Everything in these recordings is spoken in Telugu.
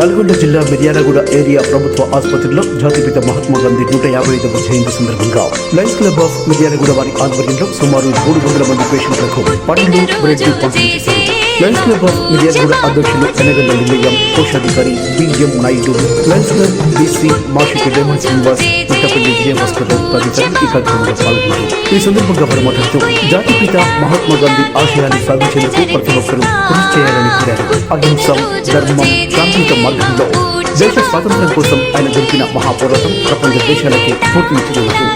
నల్గొండ జిల్లా మిర్యాలగూడ ఏరియా ప్రభుత్వ ఆసుపత్రిలో జాతిపిత మహాత్మా గాంధీ నూట యాభై ఐదవ జయంతి సందర్భంగా లయన్స్ క్లబ్ ఆఫ్ మిర్యాలగూడ వారి ఆధ్వర్యంలో సుమారు మూడు వందల మంది పేషెంట్లకు పండ్లు బ్రెడ్ పంపిణీ చేశారు. లయన్స్ క్లబ్ ఆఫ్ మిర్యాలగూడ అధ్యక్షులు ఎనగల్ల నిలయం కోశాధికారి BM Naidu Lions Club BC మాషిక diamond Srinivas Puttapalli Vijaya hospital తదితరులు ఈ కార్యక్రమంలో పాల్గొన్నారు ఈ సందర్భంగా వారు మాట్లాడుతూ జాతిపిత మహాత్మా గాంధీ ఆశయాన్ని సాధించేందుకు ప్రతి ఒక్కరూ కృషి చేయాలని కోరారు. అహింస ధర్మం శాంతియుత మార్గంలో దేశ స్వాతంత్ర్యం కోసం ఆయన జరిపిన మహాపోరాటం ప్రపంచ దేశాలకి స్ఫూర్తినిచ్చినందుకు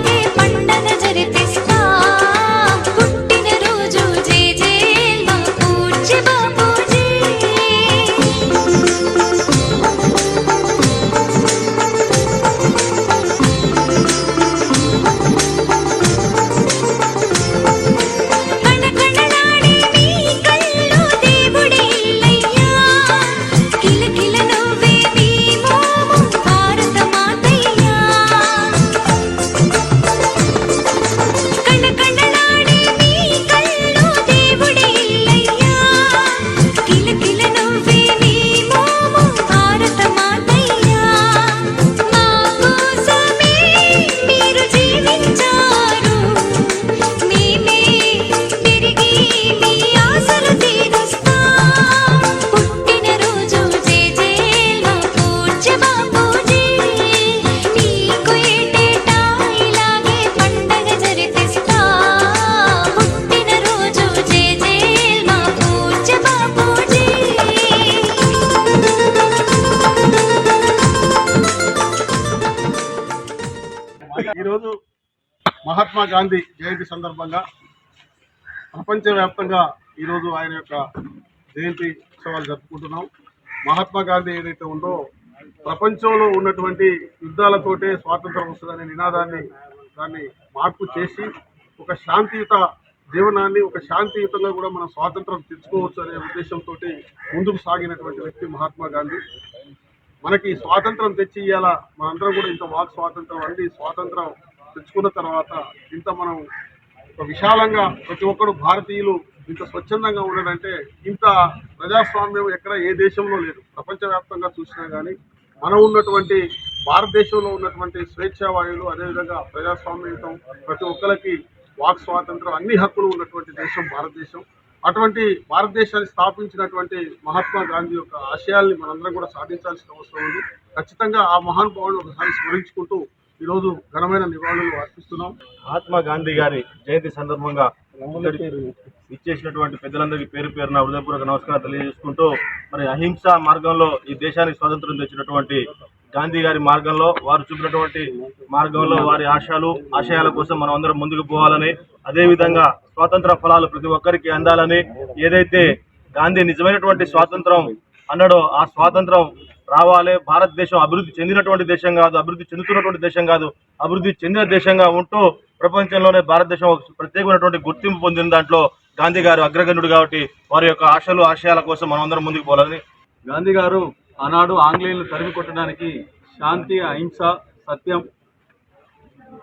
ఈరోజు మహాత్మా గాంధీ జయంతి సందర్భంగా ప్రపంచవ్యాప్తంగా ఈరోజు ఆయన యొక్క జయంతి ఉత్సవాలు జరుపుకుంటున్నాం. మహాత్మా గాంధీ ఏదైతే ఉందో ప్రపంచంలో ఉన్నటువంటి యుద్ధాలతోటే స్వాతంత్రం వస్తుందనే నినాదాన్ని దాన్ని మార్పు చేసి ఒక శాంతియుత జీవనాన్ని ఒక శాంతియుతంగా కూడా మనం స్వాతంత్రం తెచ్చుకోవచ్చు అనే ఉద్దేశంతో ముందుకు సాగినటువంటి వ్యక్తి మహాత్మా గాంధీ. మనకి స్వాతంత్రం తెచ్చి ఇవాళ మనందరం కూడా ఇంత వాక్ స్వాతంత్రం అంది స్వాతంత్రం తెచ్చుకున్న తర్వాత ఇంత మనం ఒక విశాలంగా ప్రతి ఒక్కరు భారతీయులు ఇంత స్వచ్ఛందంగా ఉండడంటే ఇంత ప్రజాస్వామ్యం ఎక్కడ ఏ దేశంలో లేదు. ప్రపంచవ్యాప్తంగా చూసినా కానీ మనం ఉన్నటువంటి భారతదేశంలో ఉన్నటువంటి స్వేచ్ఛా వాయువులు అదేవిధంగా ప్రజాస్వామ్యతం ప్రతి ఒక్కరికి వాక్ స్వాతంత్రం అన్ని హక్కులు ఉన్నటువంటి దేశం భారతదేశం. అటువంటి భారతదేశాన్ని స్థాపించినటువంటి మహాత్మా గాంధీ యొక్క ఆశయాల్ని మనందరం కూడా సాధించాల్సిన అవసరం ఉంది. ఖచ్చితంగా ఆ మహానుభావులు ఒకసారి స్మరించుకుంటూ ఈరోజు ఘనమైన నివాళులు అర్పిస్తున్నాం. మహాత్మా గాంధీ గారి జయంతి సందర్భంగా ఇచ్చేసినటువంటి పెద్దలందరికీ పేరు పేరున హృదయపూర్వక నమస్కారం తెలియజేసుకుంటూ మరి అహింస మార్గంలో ఈ దేశానికి స్వాతంత్రం తెచ్చినటువంటి గాంధీ గారి మార్గంలో వారు చూపినటువంటి మార్గంలో వారి ఆశయాలు ఆశయాల కోసం మనం అందరం ముందుకు పోవాలని అదేవిధంగా స్వాతంత్ర ఫలాలు ప్రతి ఒక్కరికి అందాలని ఏదైతే గాంధీ నిజమైనటువంటి స్వాతంత్రం అన్నాడో ఆ స్వాతంత్రం రావాలి. భారతదేశం అభివృద్ధి చెందినటువంటి దేశం కాదు అభివృద్ధి చెందుతున్నటువంటి దేశం కాదు అభివృద్ధి చెందిన దేశంగా ఉంటూ ప్రపంచంలోనే భారతదేశం ఒక ప్రత్యేకమైనటువంటి గుర్తింపు పొందిన దాంట్లో గాంధీ గారు అగ్రగణ్యుడు కాబట్టి వారి యొక్క ఆశలు ఆశయాల కోసం మనం అందరం ముందుకు పోవాలని. గాంధీ గారు ఆనాడు ఆంగ్లేయులను తరిమి కొట్టడానికి శాంతి అహింస సత్యం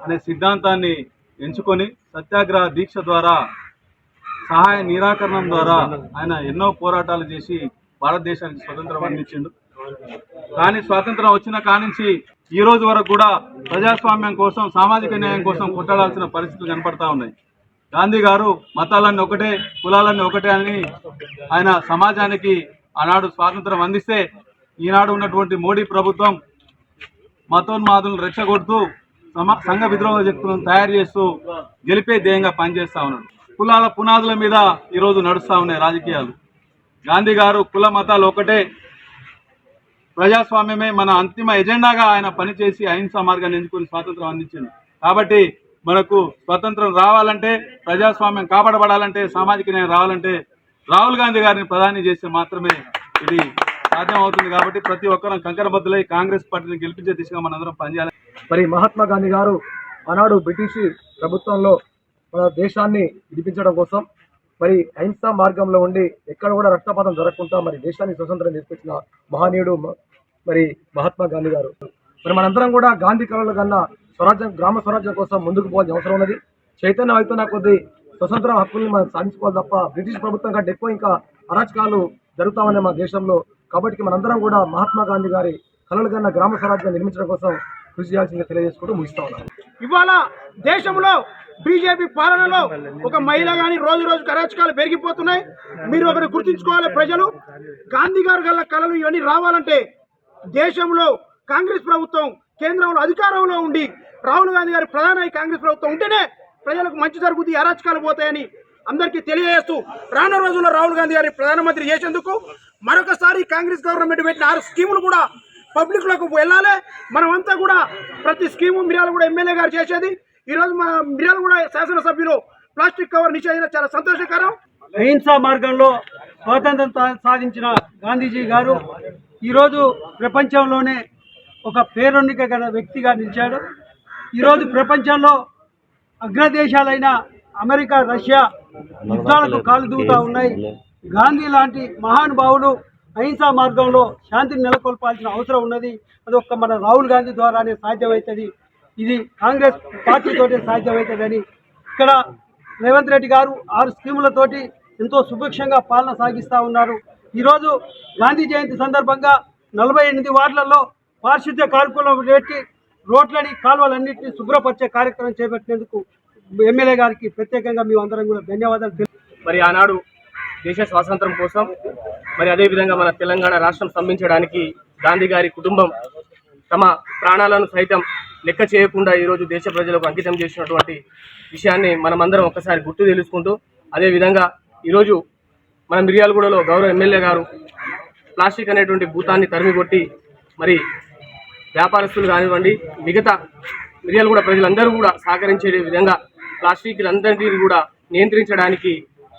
అనే సిద్ధాంతాన్ని ఎంచుకొని సత్యాగ్రహ దీక్ష ద్వారా సహాయ నిరాకరణం ద్వారా ఆయన ఎన్నో పోరాటాలు చేసి భారతదేశానికి స్వతంత్రం అందించిండు. కానీ స్వాతంత్రం వచ్చిన కానించి ఈ రోజు వరకు కూడా ప్రజాస్వామ్యం కోసం సామాజిక న్యాయం కోసం కొట్టాడాల్సిన పరిస్థితులు కనపడతా ఉన్నాయి. గాంధీ గారు మతాలన్నీ ఒకటే కులాలన్నీ ఒకటే అని ఆయన సమాజానికి ఆనాడు స్వాతంత్రం అందిస్తే ఈనాడు ఉన్నటువంటి మోడీ ప్రభుత్వం మతోన్మాదులను రెచ్చగొడుతూ సంఘ విద్రోహ శక్తులను తయారు చేస్తూ గెలిపే ధ్యేయంగా పనిచేస్తా ఉన్నాడు. కులాల పునాదుల మీద ఈరోజు నడుస్తూ ఉన్నాయి రాజకీయాలు. గాంధీ గారు కుల మతాలు ఒకటే ప్రజాస్వామ్యమే మన అంతిమ ఎజెండాగా ఆయన పనిచేసి అహింసా మార్గాన్ని ఎంచుకొని స్వాతంత్రం అందించింది. కాబట్టి మనకు స్వతంత్రం రావాలంటే ప్రజాస్వామ్యం కాపాడబడాలంటే సామాజిక న్యాయం రావాలంటే రాహుల్ గాంధీ గారిని ప్రధాని చేస్తే మాత్రమే ఇది సాధ్యం అవుతుంది కాబట్టి ప్రతి ఒక్కరం కంకరబద్దులై కాంగ్రెస్ పార్టీని గెలిపించే దిశగా మనందరం పనిచేయాలి. మరి మహాత్మా గాంధీ గారు ఆనాడు బ్రిటిష్ ప్రభుత్వంలో మన దేశాన్ని విడిపించడం కోసం మరి అహింసా మార్గంలో ఉండి ఎక్కడ కూడా రక్తపాతం జరగకుండా మరి దేశాన్ని స్వతంత్రం తీసుకొచ్చిన మహనీయుడు మరి మహాత్మా గాంధీ గారు. మరి మనందరం కూడా గాంధీ కళలు కన్నా స్వరాజ్యం గ్రామ స్వరాజ్యం కోసం ముందుకు పోవాల్సిన అవసరం ఉన్నది. చైతన్యం అవుతున్న కొద్దీ స్వతంత్ర హక్కుల్ని మనం సాధించుకోవాలి తప్ప బ్రిటిష్ ప్రభుత్వం కంటే ఎక్కువ ఇంకా అరాచకాలు జరుగుతామనే మన దేశంలో. కాబట్టి మనందరం కూడా మహాత్మా గాంధీ గారి కళలు కన్నా గ్రామ స్వరాజ్యం నిర్మించడం కోసం కృషి చేయాల్సిందిగా తెలియజేసుకుంటూ ముగిస్తా ఉన్నాను. ఇవాళ దేశంలో బీజేపీ పాలనలో ఒక మహిళ కానీ రోజు రోజు అరాచకాలు పెరిగిపోతున్నాయి. మీరు ఒకరు గుర్తుంచుకోవాలి ప్రజలు. గాంధీ గారు గల కళలు ఇవన్నీ రావాలంటే దేశంలో కాంగ్రెస్ ప్రభుత్వం కేంద్రంలో అధికారంలో ఉండి రాహుల్ గాంధీ గారి ప్రధాన కాంగ్రెస్ ప్రభుత్వం ఉంటేనే ప్రజలకు మంచి జరుగుతుంది అరాచకాలు పోతాయని అందరికీ తెలియజేస్తూ రానున్న రోజుల్లో రాహుల్ గాంధీ గారిని ప్రధానమంత్రి చేసేందుకు మరొకసారి కాంగ్రెస్ గవర్నమెంట్ పెట్టిన ఆరు స్కీములు కూడా పబ్లిక్లోకి వెళ్ళాలి. మనమంతా కూడా ప్రతి స్కీము మిర్యాలు కూడా ఎమ్మెల్యే గారు చేసేది. ఈ రోజు మా మిర్యాలు కూడా శాసనసభ్యులు ప్లాస్టిక్ కవర్ నిషేధం చాలా సంతోషకరం. అహింసా మార్గంలో స్వాతంత్రం సాధించిన గాంధీజీ గారు ఈరోజు ప్రపంచంలోనే ఒక పేరొన్నిక గల వ్యక్తిగా నిలిచాడు. ఈరోజు ప్రపంచంలో అగ్రదేశాలైన అమెరికా రష్యా యుద్ధాలకు కాలు దూతా ఉన్నాయి. గాంధీ లాంటి మహానుభావులు అహింసా మార్గంలో శాంతిని నెలకొల్పాల్సిన అవసరం ఉన్నది. అది ఒక్క మన రాహుల్ గాంధీ ద్వారానే సాధ్యమవుతుంది. ఇది కాంగ్రెస్ పార్టీతోటే సాధ్యమవుతుందని ఇక్కడ రేవంత్ రెడ్డి గారు ఆరు స్కీములతోటి ఎంతో సుభిక్షంగా పాలన సాగిస్తూ ఉన్నారు. ఈరోజు గాంధీ జయంతి సందర్భంగా నలభై ఎనిమిది వార్డులలో పారిశుద్ధ్య కార్యక్రమం పెట్టి రోడ్లని కాలువలన్నింటినీ శుభ్రపరిచే కార్యక్రమం చేపట్టినందుకు ఎమ్మెల్యే గారికి ప్రత్యేకంగా మేము అందరం కూడా ధన్యవాదాలు మరి ఆనాడు దేశ స్వాతంత్రం కోసం మరి అదేవిధంగా మన తెలంగాణ రాష్ట్రం స్తంభించడానికి గాంధీ గారి కుటుంబం తమ ప్రాణాలను సైతం లెక్క చేయకుండా ఈరోజు దేశ ప్రజలకు అంకితం చేసినటువంటి విషయాన్ని మనమందరం ఒకసారి గుర్తు తెలుసుకుంటూ అదేవిధంగా ఈరోజు మన మిర్యాలగూడలో గౌరవ ఎమ్మెల్యే గారు ప్లాస్టిక్ అనేటువంటి భూతాన్ని తరిమికొట్టి మరి వ్యాపారస్తులు కానివ్వండి మిగతా మిర్యాలగూడ ప్రజలందరూ కూడా సహకరించే విధంగా ప్లాస్టిక్లందరినీ కూడా నియంత్రించడానికి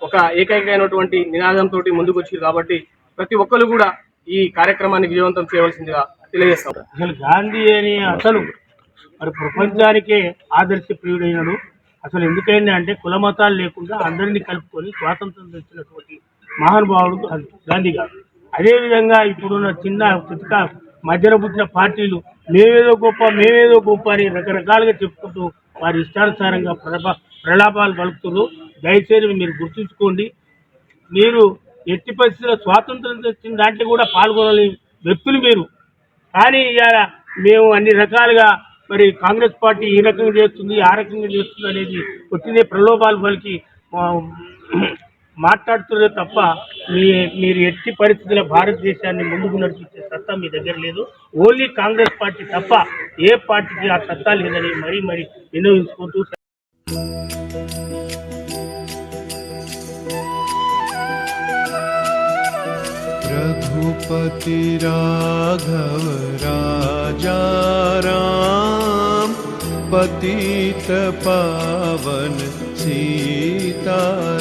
ఒక ఏకైకమైనటువంటి నినాదంతో ముందుకు వచ్చారు కాబట్టి ప్రతి ఒక్కరు కూడా ఈ కార్యక్రమాన్ని విజయవంతం చేయవలసిందిగా తెలియజేస్తాం. అసలు గాంధీ అని అసలు మరి ప్రపంచానికే ఆదర్శ ప్రియుడైనడు. అసలు ఎందుకైనా అంటే కుల మతాలు లేకుండా అందరినీ కలుపుకొని స్వాతంత్రం తెచ్చినటువంటి మహానుభావుడు గాంధీ గారు. అదేవిధంగా ఇప్పుడున్న చిన్న చితక మధ్యన పుట్టిన పార్టీలు మేమేదో గొప్ప మేమేదో గొప్ప అని రకరకాలుగా చెప్పుకుంటూ వారి ఇష్టానుసారంగా ప్రలభ ప్రలాపాలు పలుకుతున్నారు. దయచేసి మీరు గుర్తుంచుకోండి. మీరు ఎట్టి పరిస్థితుల్లో స్వాతంత్రం తెచ్చిన దాంట్లో కూడా పాల్గొనని వ్యక్తులు మీరు. కానీ ఇవాళ మేము అన్ని రకాలుగా మరి కాంగ్రెస్ పార్టీ ఈ రకంగా చేస్తుంది ఆ రకంగా చేస్తుంది అనేది వచ్చిందే ప్రలోభాలు పలికి ఆ, మాట్లాడుతున్నారు తప్ప మీ మీరు ఎట్టి పరిస్థితుల భారతదేశాన్ని ముందుకు నడిపించే సత్తా మీ దగ్గర లేదు. ఓన్లీ కాంగ్రెస్ పార్టీ తప్ప ఏ పార్టీకి ఆ సత్తా లేదని మరీ మరీ వినియోగించుకుంటూ रघुपति राघव राजा राम पतित पावन सीताराम